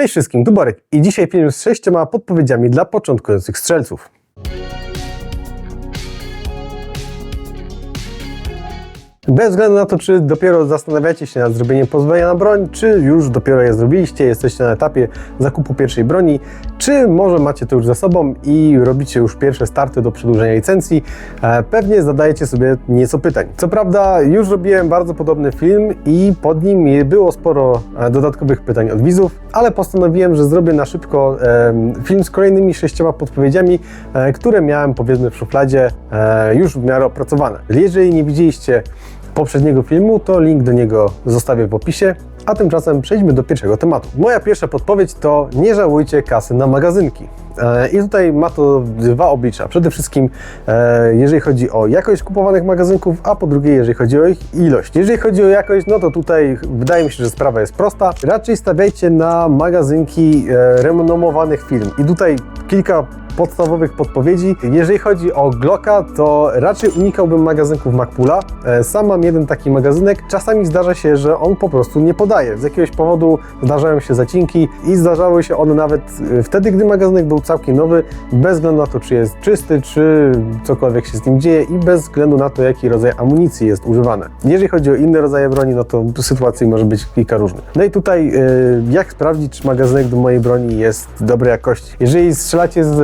Cześć wszystkim, tu Borek i dzisiaj film z sześcioma podpowiedziami dla początkujących strzelców. Bez względu na to, czy dopiero zastanawiacie się nad zrobieniem pozwolenia na broń, czy już dopiero je zrobiliście, jesteście na etapie zakupu pierwszej broni, czy może macie to już za sobą i robicie już pierwsze starty do przedłużenia licencji, e, pewnie zadajecie sobie nieco pytań. Co prawda, już robiłem bardzo podobny film i pod nim było sporo e, dodatkowych pytań od widzów, ale postanowiłem, że zrobię na szybko film z kolejnymi sześcioma podpowiedziami, e, które miałem powiedzmy w szufladzie już w miarę opracowane. Jeżeli nie widzieliście poprzedniego filmu, to link do niego zostawię w opisie. A tymczasem przejdźmy do pierwszego tematu. Moja pierwsza podpowiedź to nie żałujcie kasy na magazynki. E, I tutaj ma to dwa oblicza. Przede wszystkim, e, jeżeli chodzi o jakość kupowanych magazynków, a po drugie, jeżeli chodzi o ich ilość. Jeżeli chodzi o jakość, no to tutaj wydaje mi się, że sprawa jest prosta. Raczej stawiajcie na magazynki e, renomowanych firm. I tutaj kilka podstawowych podpowiedzi. Jeżeli chodzi o Glocka, to raczej unikałbym magazynków Macpoola. E, Sam mam jeden taki magazynek. Czasami zdarza się, że on po prostu nie podaje. Z jakiegoś powodu zdarzają się zacinki i zdarzały się one nawet e, wtedy, gdy magazynek był całkiem nowy, bez względu na to, czy jest czysty, czy cokolwiek się z nim dzieje i bez względu na to, jaki rodzaj amunicji jest używany. Jeżeli chodzi o inne rodzaje broni, no to sytuacji może być kilka różnych. No i tutaj e, jak sprawdzić, czy magazynek do mojej broni jest dobrej jakości? Jeżeli strzelacie z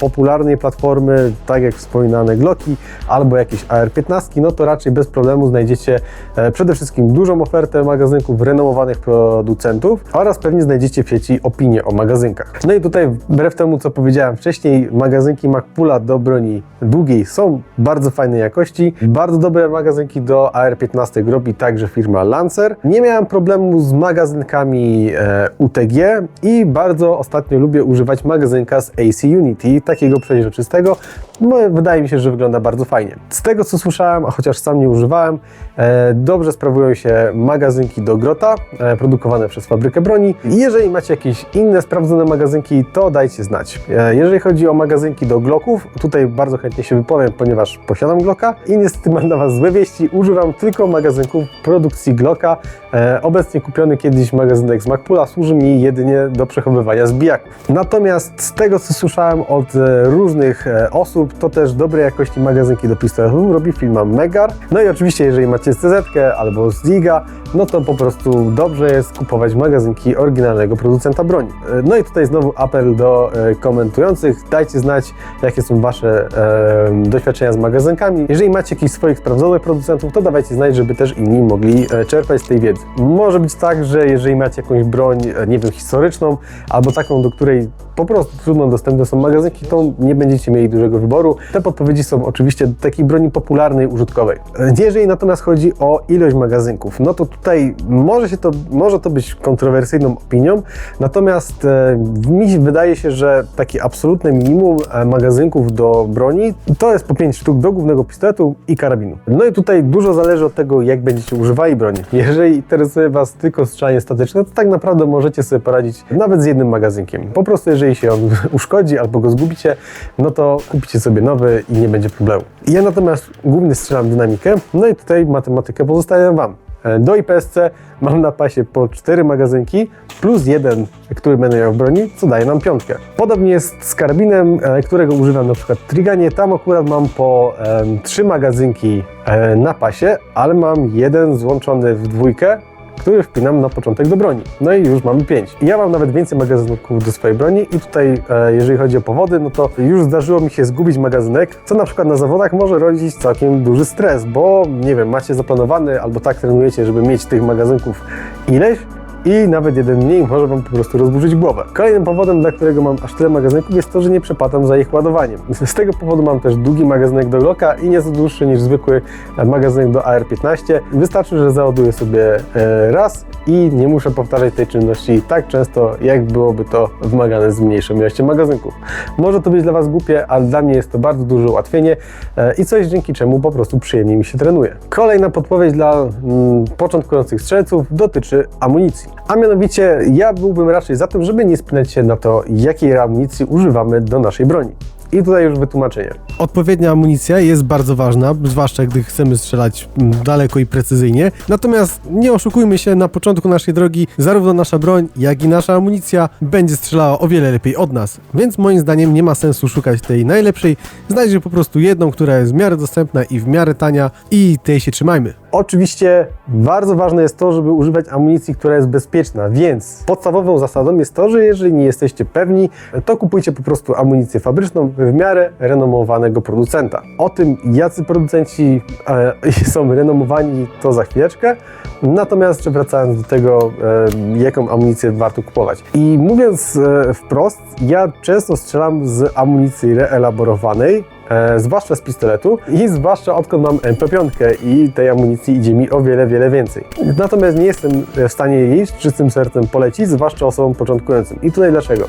popularnej platformy, tak jak wspominane Glocki albo jakieś AR-15, no to raczej bez problemu znajdziecie e, przede wszystkim dużą ofertę magazynków renomowanych producentów oraz pewnie znajdziecie w sieci opinie o magazynkach. No i tutaj wbrew temu, co powiedziałem wcześniej, magazynki Macpoola do broni długiej są bardzo fajnej jakości. Bardzo dobre magazynki do AR-15 robi także firma Lancer. Nie miałem problemu z magazynkami e, UTG i bardzo ostatnio lubię używać magazynka z AC Unity, takiego przeźroczystego. No, wydaje mi się, że wygląda bardzo fajnie. Z tego co słyszałem, a chociaż sam nie używałem, e, dobrze sprawują się magazynki do Grota, e, produkowane przez fabrykę broni. Jeżeli macie jakieś inne sprawdzone magazynki, to dajcie znać. E, jeżeli chodzi o magazynki do Glocków, tutaj bardzo chętnie się wypowiem, ponieważ posiadam Glocka i niestety mam dla Was złe wieści. Używam tylko magazynków produkcji Glocka. E, obecnie kupiony kiedyś magazynek z Macpoola służy mi jedynie do przechowywania zbijaków. Natomiast z tego co słyszałem od e, różnych e, osób, to też dobrej jakości magazynki do pistoletów robi firma Megar. No i oczywiście jeżeli macie CZ albo Ziga, no to po prostu dobrze jest kupować magazynki oryginalnego producenta broni. E, No i tutaj znowu apel do komentujących. Dajcie znać, jakie są Wasze e, doświadczenia z magazynkami. Jeżeli macie jakichś swoich sprawdzonych producentów, to dawajcie znać, żeby też inni mogli czerpać z tej wiedzy. Może być tak, że jeżeli macie jakąś broń, nie wiem, historyczną, albo taką, do której po prostu trudno dostępne są magazynki, to nie będziecie mieli dużego wyboru. Te podpowiedzi są oczywiście do takiej broni popularnej, użytkowej. Jeżeli natomiast chodzi o ilość magazynków, no to tutaj może się to, może to być kontrowersyjną opinią, natomiast e, mi wydaje się, że takie absolutne minimum e, magazynków do broni to jest po 5 sztuk do głównego pistoletu i karabinu. No i tutaj dużo zależy od tego, jak będziecie używali broni. Jeżeli interesuje Was tylko strzelanie statyczne, to tak naprawdę możecie sobie poradzić nawet z jednym magazynkiem. Po prostu jeżeli się on uszkodzi albo go zgubicie, no to kupicie sobie nowy i nie będzie problemu. Ja natomiast głównie strzelam dynamikę, no i tutaj matematykę pozostawiam Wam. E, Do IPSC mam na pasie po 4 magazynki plus jeden, który będę miał w broni, co daje nam piątkę. Podobnie jest z karabinem, e, którego używam na przykład w Triganie. Tam akurat mam po em, 3 magazynki e, na pasie, ale mam jeden złączony w dwójkę, który wpinam na początek do broni. No i już mamy 5. I ja mam nawet więcej magazynków do swojej broni i tutaj, e, jeżeli chodzi o powody, no to już zdarzyło mi się zgubić magazynek, co na przykład na zawodach może rodzić całkiem duży stres, bo nie wiem, macie zaplanowany albo tak trenujecie, żeby mieć tych magazynków ileś, i nawet jeden mniej może Wam po prostu rozburzyć głowę. Kolejnym powodem, dla którego mam aż tyle magazynków jest to, że nie przepadam za ich ładowaniem. Z tego powodu mam też długi magazynek do Glocka i nieco dłuższy niż zwykły magazynek do AR-15. Wystarczy, że załaduję sobie e, raz i nie muszę powtarzać tej czynności tak często, jak byłoby to wymagane z mniejszą ilością magazynków. Może to być dla Was głupie, ale dla mnie jest to bardzo duże ułatwienie e, i coś, dzięki czemu po prostu przyjemnie mi się trenuje. Kolejna podpowiedź dla mm, początkujących strzelców dotyczy amunicji. A mianowicie ja byłbym raczej za tym, żeby nie spinać się na to, jakiej amunicji używamy do naszej broni. I tutaj już wytłumaczenie. Odpowiednia amunicja jest bardzo ważna, zwłaszcza gdy chcemy strzelać mm, daleko i precyzyjnie. Natomiast nie oszukujmy się, na początku naszej drogi zarówno nasza broń, jak i nasza amunicja będzie strzelała o wiele lepiej od nas. Więc moim zdaniem nie ma sensu szukać tej najlepszej. Znajdzie po prostu jedną, która jest w miarę dostępna i w miarę tania i tej się trzymajmy. Oczywiście bardzo ważne jest to, żeby używać amunicji, która jest bezpieczna, więc podstawową zasadą jest to, że jeżeli nie jesteście pewni, to kupujcie po prostu amunicję fabryczną w miarę renomowanego producenta. O tym, jacy producenci e, są renomowani, to za chwileczkę. Natomiast wracając do tego, e, jaką amunicję warto kupować. I mówiąc e, wprost, ja często strzelam z amunicji reelaborowanej, e, zwłaszcza z pistoletu i zwłaszcza odkąd mam MP5 i tej amunicji idzie mi o wiele, wiele więcej. Natomiast nie jestem w stanie jej z czystym sercem polecić, zwłaszcza osobom początkującym. I tutaj dlaczego?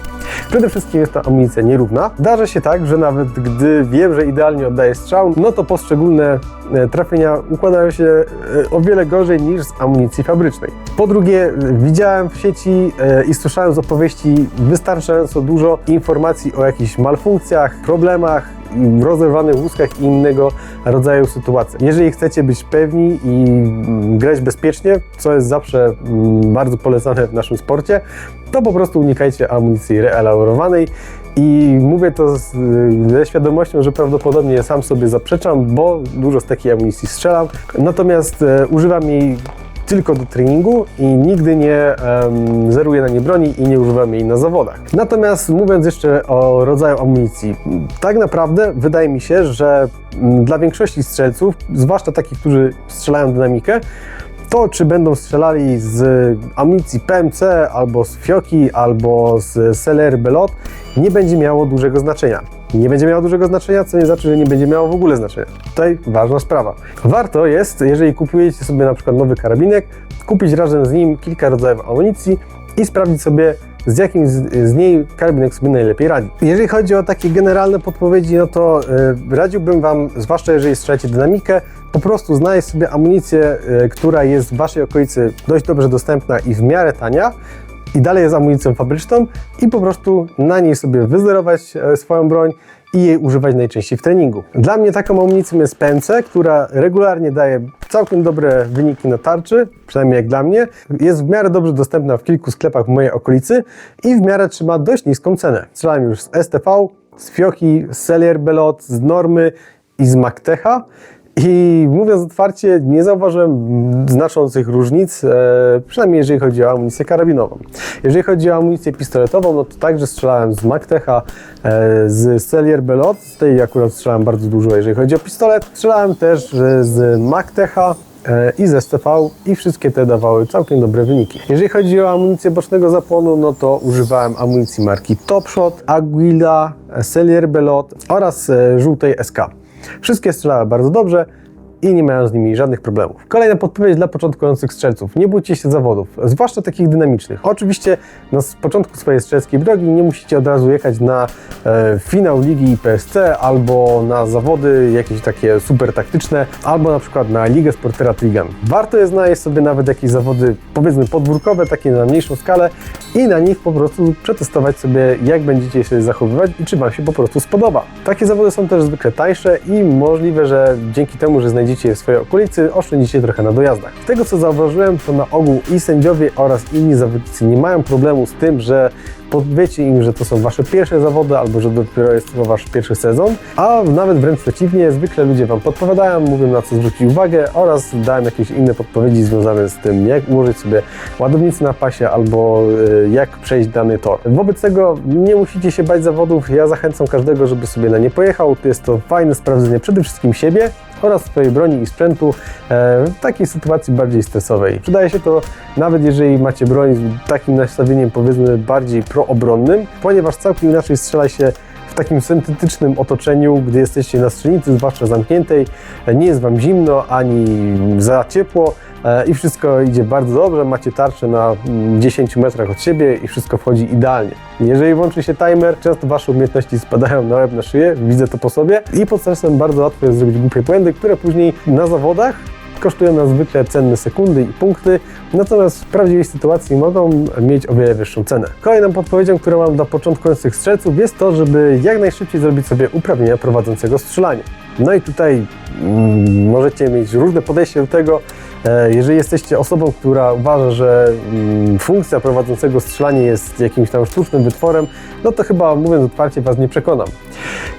Przede wszystkim jest to amunicja nierówna. Zdarza się tak, że nawet gdy wiem, że idealnie oddaję strzał, no to poszczególne e, trafienia układają się e, o wiele gorzej niż z amunicji fabrycznej. Po drugie, widziałem w sieci e, i słyszałem z opowieści wystarczająco dużo informacji o jakichś malfunkcjach, problemach, rozerwanych łuskach i innego rodzaju sytuacjach. Jeżeli chcecie być pewni i mm, grać bezpiecznie, co jest zawsze mm, bardzo polecane w naszym sporcie, to po prostu unikajcie amunicji reelaborowanej i mówię to z, ze świadomością, że prawdopodobnie sam sobie zaprzeczam, bo dużo z takiej amunicji strzelam. Natomiast e, używam jej tylko do treningu i nigdy nie em, zeruję na nie broni i nie używam jej na zawodach. Natomiast mówiąc jeszcze o rodzaju amunicji, tak naprawdę wydaje mi się, że mm, dla większości strzelców, zwłaszcza takich, którzy strzelają dynamikę, to czy będą strzelali z amunicji PMC, albo z Fioki, albo z Seller Belot, nie będzie miało dużego znaczenia. Nie będzie miało dużego znaczenia, co nie znaczy, że nie będzie miało w ogóle znaczenia. Tutaj ważna sprawa. Warto jest, jeżeli kupujecie sobie na przykład nowy karabinek, kupić razem z nim kilka rodzajów amunicji i sprawdzić sobie, z jakim z, z niej karabinek sobie najlepiej radzi. Jeżeli chodzi o takie generalne podpowiedzi, no to y, radziłbym Wam, zwłaszcza jeżeli strzelacie dynamikę, po prostu znaleźć sobie amunicję, y, która jest w Waszej okolicy dość dobrze dostępna i w miarę tania, i dalej jest amunicją fabryczną i po prostu na niej sobie wyzerować e, swoją broń i jej używać najczęściej w treningu. Dla mnie taką amunicją jest PNC, która regularnie daje całkiem dobre wyniki na tarczy, przynajmniej jak dla mnie. Jest w miarę dobrze dostępna w kilku sklepach w mojej okolicy i w miarę trzyma dość niską cenę. Strzelam już z STV, z Fioki, z Cellier Belot, z Normy i z Mactecha. I mówiąc otwarcie, nie zauważyłem znaczących różnic, e, przynajmniej jeżeli chodzi o amunicję karabinową. Jeżeli chodzi o amunicję pistoletową, no to także strzelałem z Mactecha, e, z Cellier Belot, z tej akurat strzelałem bardzo dużo, jeżeli chodzi o pistolet. Strzelałem też e, z Mactecha, e, i z STV i wszystkie te dawały całkiem dobre wyniki. Jeżeli chodzi o amunicję bocznego zapłonu, no to używałem amunicji marki Topshot, Aguila, Cellier Belot oraz żółtej SK. Wszystkie strzelały bardzo dobrze i nie mają z nimi żadnych problemów. Kolejna podpowiedź dla początkujących strzelców. Nie bójcie się zawodów, zwłaszcza takich dynamicznych. Oczywiście na początku swojej strzeleckiej drogi nie musicie od razu jechać na e, finał ligi PSC albo na zawody jakieś takie super taktyczne, albo na przykład na Ligę Sportera Trigan. Warto jest znaleźć sobie nawet jakieś zawody powiedzmy podwórkowe, takie na mniejszą skalę i na nich po prostu przetestować sobie, jak będziecie się zachowywać i czy Wam się po prostu spodoba. Takie zawody są też zwykle tańsze i możliwe, że dzięki temu, że znajdziecie je w swojej okolicy, oszczędzicie trochę na dojazdach. Z tego co zauważyłem, to na ogół i sędziowie oraz inni zawodnicy nie mają problemu z tym, że powiecie im, że to są wasze pierwsze zawody albo że dopiero jest to wasz pierwszy sezon, a nawet wręcz przeciwnie, zwykle ludzie wam podpowiadają, mówią na co zwrócić uwagę oraz dają jakieś inne podpowiedzi związane z tym, jak ułożyć sobie ładownicy na pasie albo y, jak przejść dany tor. Wobec tego nie musicie się bać zawodów, ja zachęcam każdego, żeby sobie na nie pojechał, jest to fajne sprawdzenie przede wszystkim siebie, oraz swojej broni i sprzętu e, w takiej sytuacji bardziej stresowej. Przydaje się to nawet jeżeli macie broń z takim nastawieniem powiedzmy bardziej proobronnym, ponieważ całkiem inaczej strzela się w takim syntetycznym otoczeniu, gdy jesteście na strzelnicy, zwłaszcza zamkniętej, e, nie jest Wam zimno ani za ciepło, i wszystko idzie bardzo dobrze, macie tarczę na mm, 10 metrach od siebie i wszystko wchodzi idealnie. Jeżeli włączy się timer, często Wasze umiejętności spadają na łeb, na szyję, widzę to po sobie i pod stresem bardzo łatwo jest zrobić głupie błędy, które później na zawodach kosztują nas zwykle cenne sekundy i punkty, natomiast w prawdziwej sytuacji mogą mieć o wiele wyższą cenę. Kolejną podpowiedzią, którą mam dla początkujących strzelców jest to, żeby jak najszybciej zrobić sobie uprawnienia prowadzącego strzelanie. No i tutaj mm, możecie mieć różne podejście do tego. E, Jeżeli jesteście osobą, która uważa, że mm, funkcja prowadzącego strzelanie jest jakimś tam sztucznym wytworem, no to chyba mówiąc otwarcie Was nie przekonam.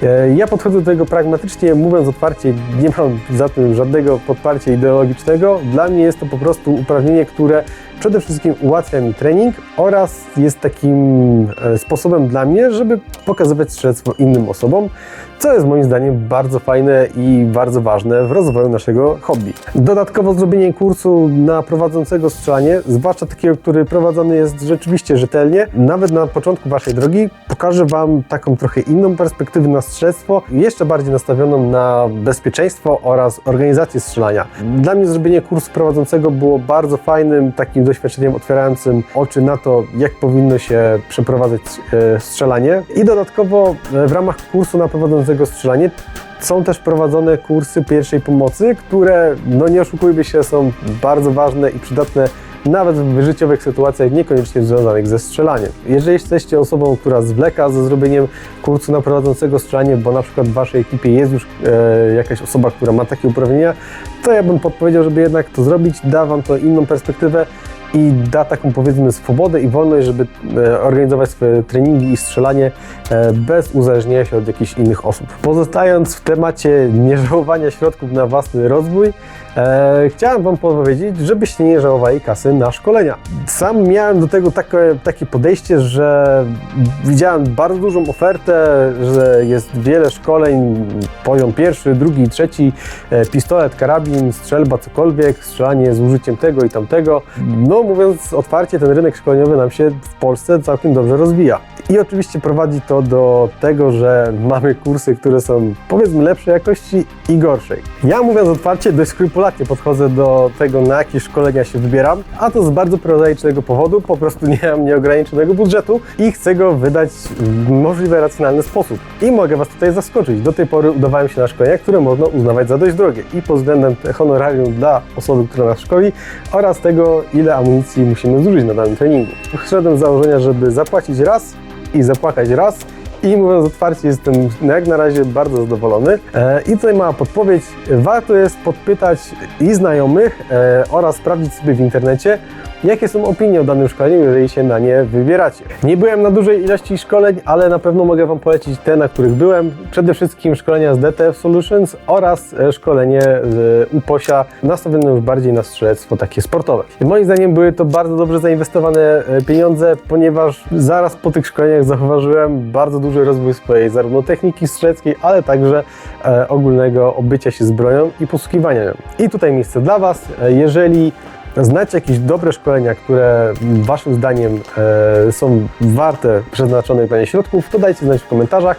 E, Ja podchodzę do tego pragmatycznie, mówiąc otwarcie, nie mam za tym żadnego podparcia ideologicznego. Dla mnie jest to po prostu uprawnienie, które przede wszystkim ułatwia mi trening oraz jest takim e, sposobem dla mnie, żeby pokazywać strzelectwo innym osobom, co jest moim zdaniem bardzo fajne i bardzo ważne w rozwoju naszego hobby. Dodatkowo zrobienie kursu na prowadzącego strzelanie, zwłaszcza takiego, który prowadzony jest rzeczywiście rzetelnie, nawet na początku Waszej drogi, pokaże Wam taką trochę inną perspektywę na strzelectwo, jeszcze bardziej nastawioną na bezpieczeństwo oraz organizację strzelania. Dla mnie zrobienie kursu prowadzącego było bardzo fajnym takim doświadczeniem otwierającym oczy na to, jak powinno się przeprowadzać e, strzelanie. I dodatkowo e, w ramach kursu na prowadzącego strzelanie są też prowadzone kursy pierwszej pomocy, które, no nie oszukujmy się, są bardzo ważne i przydatne nawet w życiowych sytuacjach niekoniecznie związanych ze strzelaniem. Jeżeli jesteście osobą, która zwleka ze zrobieniem kursu na prowadzącego strzelanie, bo na przykład w Waszej ekipie jest już e, jakaś osoba, która ma takie uprawnienia, to ja bym podpowiedział, żeby jednak to zrobić, da Wam to inną perspektywę i da taką powiedzmy swobodę i wolność, żeby e, organizować swoje treningi i strzelanie e, bez uzależnienia się od jakichś innych osób. Pozostając w temacie nieżałowania środków na własny rozwój, e, chciałem Wam powiedzieć, żebyście nie żałowali kasy na szkolenia. Sam miałem do tego takie, takie podejście, że widziałem bardzo dużą ofertę, że jest wiele szkoleń, poziom pierwszy, drugi, trzeci, e, pistolet, karabin, strzelba, cokolwiek, strzelanie z użyciem tego i tamtego. No mówiąc otwarcie, ten rynek szkoleniowy nam się w Polsce całkiem dobrze rozwija. I oczywiście prowadzi to do tego, że mamy kursy, które są powiedzmy lepszej jakości i gorszej. Ja mówiąc otwarcie, dość skrupulatnie podchodzę do tego, na jakie szkolenia się wybieram, a to z bardzo prozaicznego powodu, po prostu nie mam nieograniczonego budżetu i chcę go wydać w możliwie racjonalny sposób. I mogę Was tutaj zaskoczyć. Do tej pory udawałem się na szkolenia, które można uznawać za dość drogie i pod względem honorarium dla osoby, która nas szkoli oraz tego, ile amunicji musimy zużyć na danym treningu. Wszedłem z założenia, żeby zapłacić raz i zapłakać raz. I mówiąc otwarcie, jestem jak na razie bardzo zadowolony. E, I tutaj mała podpowiedź. Warto jest podpytać i znajomych e, oraz sprawdzić sobie w internecie, jakie są opinie o danym szkoleniu, jeżeli się na nie wybieracie. Nie byłem na dużej ilości szkoleń, ale na pewno mogę Wam polecić te, na których byłem. Przede wszystkim szkolenia z DTF Solutions oraz e, szkolenie z UPOSia nastawione już bardziej na strzelectwo takie sportowe. Moim zdaniem były to bardzo dobrze zainwestowane e, pieniądze, ponieważ zaraz po tych szkoleniach zauważyłem bardzo duży rozwój swojej zarówno techniki strzeleckiej, ale także e, ogólnego obycia się z bronią i posługiwania nią. I tutaj miejsce dla Was. E, Jeżeli znacie jakieś dobre szkolenia, które Waszym zdaniem e, są warte przeznaczonych dla środków, to dajcie znać w komentarzach.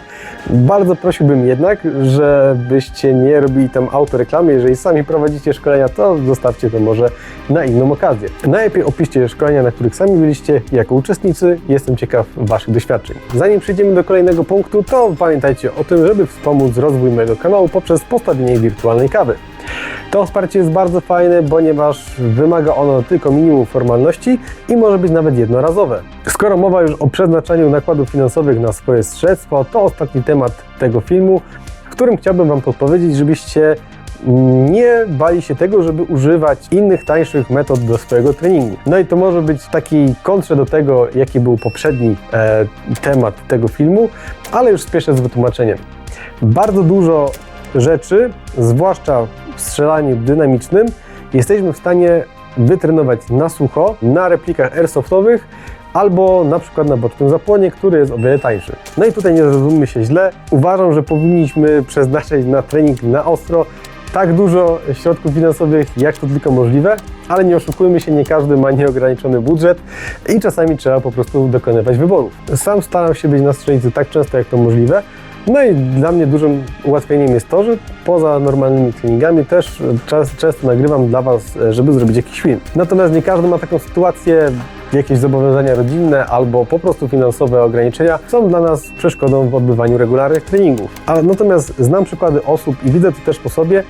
Bardzo prosiłbym jednak, żebyście nie robili tam autoreklamy. Jeżeli sami prowadzicie szkolenia, to zostawcie to może na inną okazję. Najlepiej opiszcie szkolenia, na których sami byliście jako uczestnicy. Jestem ciekaw Waszych doświadczeń. Zanim przejdziemy do kolejnego punktu, to pamiętajcie o tym, żeby wspomóc rozwój mojego kanału poprzez postawienie wirtualnej kawy. To wsparcie jest bardzo fajne, ponieważ wymaga ono tylko minimum formalności i może być nawet jednorazowe. Skoro mowa już o przeznaczaniu nakładów finansowych na swoje strzelectwo, to ostatni temat tego filmu, w którym chciałbym Wam podpowiedzieć, żebyście nie bali się tego, żeby używać innych, tańszych metod do swojego treningu. No i to może być taki kontrze do tego, jaki był poprzedni e, temat tego filmu, ale już spieszę z wytłumaczeniem. Bardzo dużo rzeczy, zwłaszcza w strzelaniu dynamicznym, jesteśmy w stanie wytrenować na sucho, na replikach airsoftowych, albo na przykład na bocznym zapłonie, który jest o wiele tańszy. No i tutaj nie zrozummy się źle. Uważam, że powinniśmy przeznaczyć na trening na ostro tak dużo środków finansowych, jak to tylko możliwe, ale nie oszukujmy się, nie każdy ma nieograniczony budżet i czasami trzeba po prostu dokonywać wyborów. Sam staram się być na strzelnicy tak często, jak to możliwe, no i dla mnie dużym ułatwieniem jest to, że poza normalnymi treningami też czas, często nagrywam dla Was, e, żeby zrobić jakiś film. Natomiast nie każdy ma taką sytuację, jakieś zobowiązania rodzinne albo po prostu finansowe ograniczenia są dla nas przeszkodą w odbywaniu regularnych treningów. Ale natomiast znam przykłady osób i widzę to też po sobie,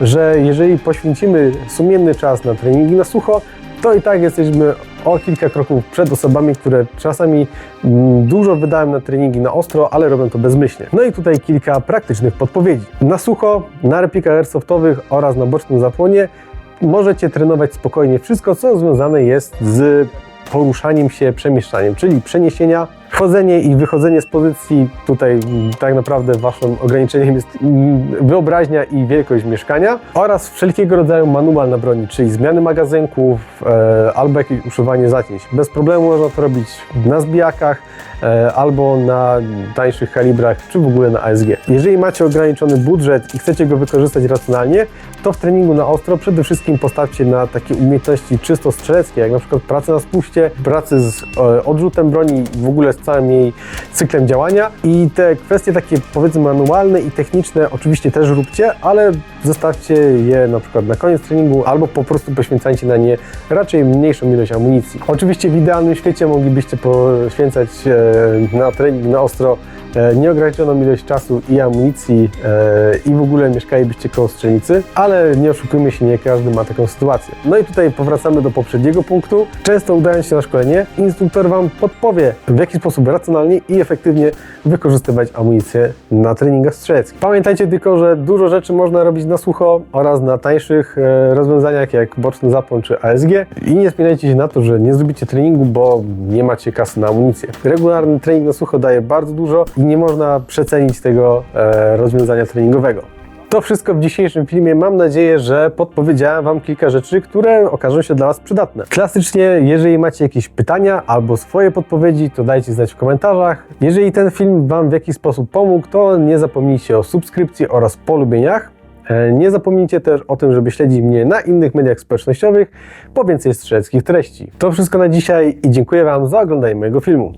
że jeżeli poświęcimy sumienny czas na treningi na sucho, to i tak jesteśmy o kilka kroków przed osobami, które czasami mm, dużo wydają na treningi na ostro, ale robią to bezmyślnie. No i tutaj kilka praktycznych podpowiedzi. Na sucho, na replikach airsoftowych oraz na bocznym zapłonie możecie trenować spokojnie wszystko, co związane jest z poruszaniem się, przemieszczaniem, czyli przeniesienia, wchodzenie i wychodzenie z pozycji. Tutaj tak naprawdę waszym ograniczeniem jest wyobraźnia i wielkość mieszkania oraz wszelkiego rodzaju manual na broni, czyli zmiany magazynków e, albo jakieś uszywanie zacięć. Bez problemu można to robić na zbijakach e, albo na tańszych kalibrach, czy w ogóle na ASG. Jeżeli macie ograniczony budżet i chcecie go wykorzystać racjonalnie, to w treningu na ostro przede wszystkim postawcie na takie umiejętności czysto strzeleckie, jak na przykład pracę na spuście, pracy z e, odrzutem broni, w ogóle z całym jej cyklem działania i te kwestie takie powiedzmy manualne i techniczne oczywiście też róbcie, ale zostawcie je na przykład na koniec treningu albo po prostu poświęcajcie na nie raczej mniejszą ilość amunicji. Oczywiście w idealnym świecie moglibyście poświęcać e, na trening na ostro nieograniczoną ilość czasu i amunicji e, i w ogóle mieszkalibyście koło strzelnicy, ale nie oszukujmy się, nie każdy ma taką sytuację. No i tutaj powracamy do poprzedniego punktu. Często udając się na szkolenie, instruktor Wam podpowie, w jaki sposób racjonalnie i efektywnie wykorzystywać amunicję na treningach strzeleckich. Pamiętajcie tylko, że dużo rzeczy można robić na sucho oraz na tańszych e, rozwiązaniach jak boczny zapłon czy ASG i nie spinajcie się na to, że nie zrobicie treningu, bo nie macie kasy na amunicję. Regularny trening na sucho daje bardzo dużo nie można przecenić tego e, rozwiązania treningowego. To wszystko w dzisiejszym filmie. Mam nadzieję, że podpowiedziałem Wam kilka rzeczy, które okażą się dla Was przydatne. Klasycznie, jeżeli macie jakieś pytania albo swoje podpowiedzi, to dajcie znać w komentarzach. Jeżeli ten film Wam w jakiś sposób pomógł, to nie zapomnijcie o subskrypcji oraz polubieniach. E, Nie zapomnijcie też o tym, żeby śledzić mnie na innych mediach społecznościowych po więcej strzeleckich treści. To wszystko na dzisiaj i dziękuję Wam za oglądanie mojego filmu.